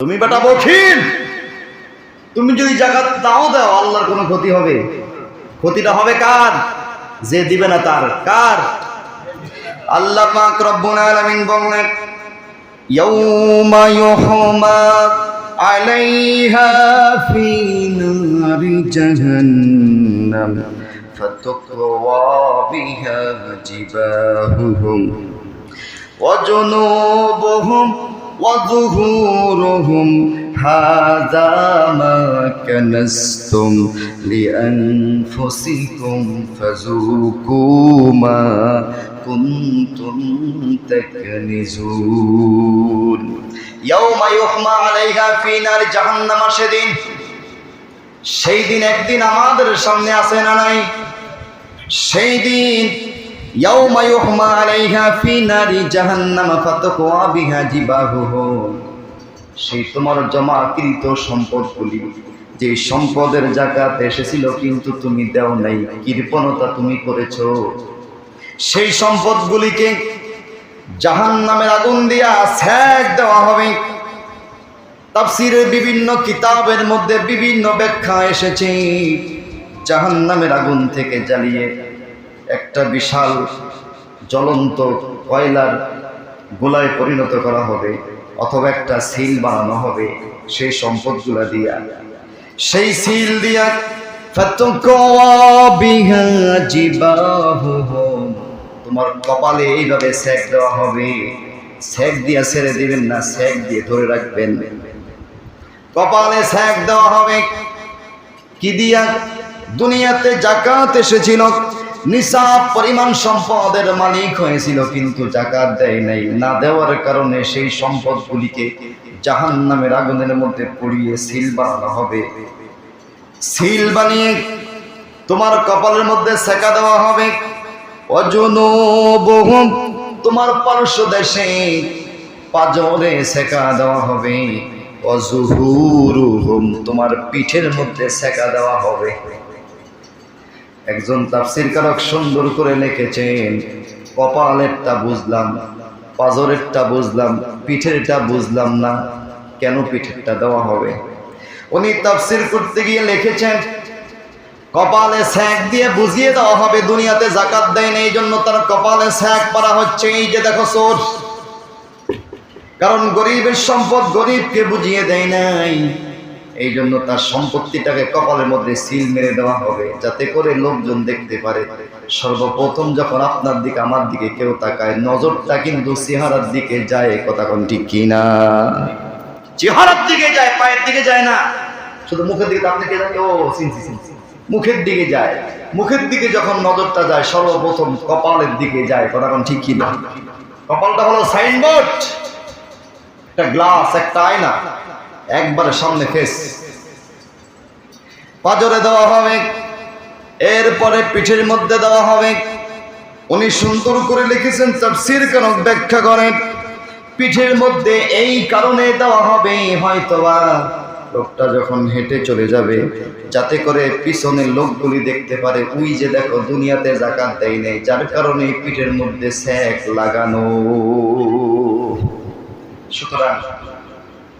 তুমি বেটা বখিল। তুমি যদি জায়গা দাও দাও, আল্লাহর কোনো ক্ষতি হবে। ক্ষতিটা হবে কার? যে দিবে না তার। কার? আল্লাহ পাক রব্বুল আলামিন বলেন ইয়াউমা ইউহমা আলাইহা ফি নারিল জাহান্নাম, ফাতুকওয়া বিহা জিবাহুহুম, ওয়া জুনুবুহুম وظهورهم هذا ما كنستم لأنفسكم فذوقوا ما كنتم تكنزون يوم يحمى عليها في نار جهنم সেদিন সেই দিন একদিন আমাদের সামনে আসে না নাই সেই দিন ইয়াউমা ইউহমা আলাইহা ফি নারি জাহান্নাম ফাতাকওয়া বিহা জিবাহুহুম সেই তোমার জমাকৃত সম্পদগুলি, যে সম্পদের জাকাত এসেছিল কিন্তু তুমি দেও নাই, কৃপণতা তুমি করেছ। সেই সম্পদগুলিকে জাহান্নামের আগুন দিয়া ছ্যাক দেওয়া হবে। তাফসিরের বিভিন্ন কিতাবের মধ্যে বিভিন্ন ব্যাখ্যা এসেছে। জাহান্নামের আগুন থেকে জ্বালিয়ে একটা বিশাল জ্বলন্ত কয়লার গোলায় পরিণত করা হবে, অথবা একটা সিল বানানো হবে সেই সম্পদগুলা দিয়া। সেই সিল দিয়া। তোমার কপালে এইভাবে সেক দেওয়া হবে। সেক দিয়া ছেড়ে দিবেন না, সেক দিয়ে ধরে রাখবেন। কপালে সেক দেওয়া হবে। কি দিয়া? দুনিয়াতে জাকাত এসেছিল। নিসাব পরিমাণ সম্পদের মালিক হয়েছিল, কিন্তু জাকাত দেয় নাই। না দেওয়ার কারণে সেই সম্পদগুলিকে জাহান নামের আগুনের মধ্যে পড়িয়ে সিল বানানো হবে। সিল বানিয়ে তোমার কপালের মধ্যে সেকা দেওয়া হবে। অজনবহুম, তোমার পার্শ্ব দেশে পাজরে সেকা দেওয়া হবে। অজুহুরুহুম, তোমার পিঠের মধ্যে সেকা দেওয়া হবে। একজন তাফসির কারক সুন্দর করে লিখেছেন, কপালেরটা বুঝলাম, পাজরেরটা বুঝলাম, পিঠেরটা বুঝলাম না, কেন পিঠেরটা দেওয়া হবে? উনি তাফসির করতে গিয়ে লিখেছেন, কপালে স্যাক দিয়ে বুঝিয়ে দেওয়া হবে, দুনিয়াতে জাকাত দেয় না এই জন্য তার কপালে স্যাক পারা হচ্ছে, এই যে দেখো সোর। কারণ গরিবের সম্পদ গরিবকে বুঝিয়ে দেয় নাই। এই জন্য তার সম্পত্তিটাকে কপালের মধ্যে সিল মেরে দেওয়া হবে, যাতে করে লোকজন দেখতে পারে। সর্বপ্রথম যখন আপনার দিকে, আমার দিকে কেউ তাকায়, নজরটা কিন্তু চেহারার দিকে যায় কথা কোন ঠিক কিনা চেহারার দিকে যায়, পায়ের দিকে যায় না। শুধু মুখের দিকে দিকে যায় ও সিনসি সিনসি মুখের দিকে যায়। মুখের দিকে যখন নজরটা যায়, সর্বপ্রথম কপালের দিকে যায়, কথা কোন ঠিক কিনা কপালটা হলো সাইনবোর্ড, একটা গ্লাস, একটা আয়না। একবারে সামনে ফেস পাজরে দেওয়া হবে, এরপরে পিঠের মধ্যে দেওয়া হবে। উনি সুন্দর করে লিখেছেন, তাফসীর কেন ব্যাখ্যা করেন? পিঠের মধ্যে এই কারণে দেওয়া হবে, হয়তোবা লোকটা যখন হেঁটে চলে যাবে, যাতে করে পিছনের লোকগুলি দেখতে পারে উই যে দেখো, দুনিয়াতে জাকাত দেয় নেই, যার কারণে পিঠের মধ্যে স্যাক লাগানো। সুতরাং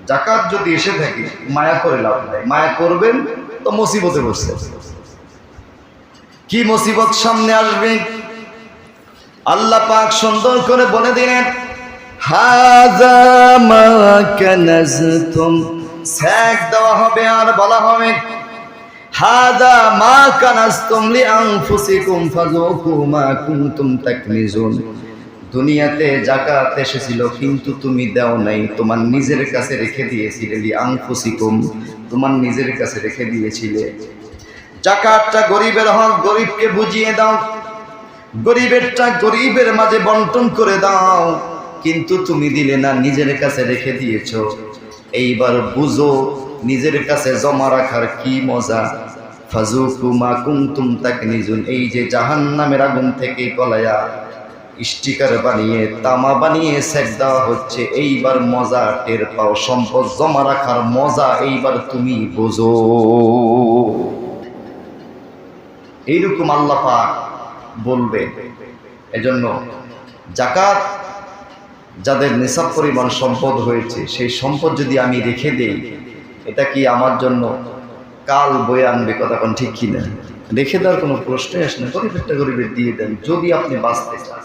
জাকাত যদি এসে থাকে, মায়া করে লাভ নাই। মায়া করবেন তো মুসিবতে বসছে কি মুসিবত সামনে আসবে? আল্লাহ পাক সুন্দর করে বলে দিলেন, হাজা মা কানাজতুম। স্যাক দেওয়া হবে আর বলা হবে হাদা মা কানাজতুম দুনিয়াতে জাকাত এসেছিল, কিন্তু তুমি দাও নাই। তোমার নিজের কাছে রেখে দিয়েছিলে আংফুসিকুম তোমার নিজের কাছে রেখে দিয়েছিলে। জাকাতটা গরিবের হক, গরিবকে বুঝিয়ে দাও। গরিবেরটা গরিবের মাঝে বন্টন করে দাও। কিন্তু তুমি দিলে না, নিজের কাছে রেখে দিয়েছ। এইবার বুঝো, নিজের কাছে জমা রাখার কি মজা। ফাজুকু মা কুনতুম তাকনিজুন, এই যে জাহান্নামের আগুন থেকে কলায়া স্টিকার বানিয়ে, তামা বানিয়ে সেক দেওয়া হচ্ছে। এইবার মজা টের পাও, সম্পদ জমা রাখার মজা এইবার তুমি বোঝো। এইরকম আল্লাহ পাক বলবে। এজন্য জাকাত যাদের নিসাব পরিমাণ সম্পদ হয়েছে, সেই সম্পদ যদি আমি রেখে দেই, এটা কি আমার জন্য কাল বয়ে আনবে কথা কোন ঠিক কিনা? রেখে দেওয়ার কোনো প্রশ্নই আসে না গরিবের দিয়ে দেন, যদি আপনি বাঁচতে চান।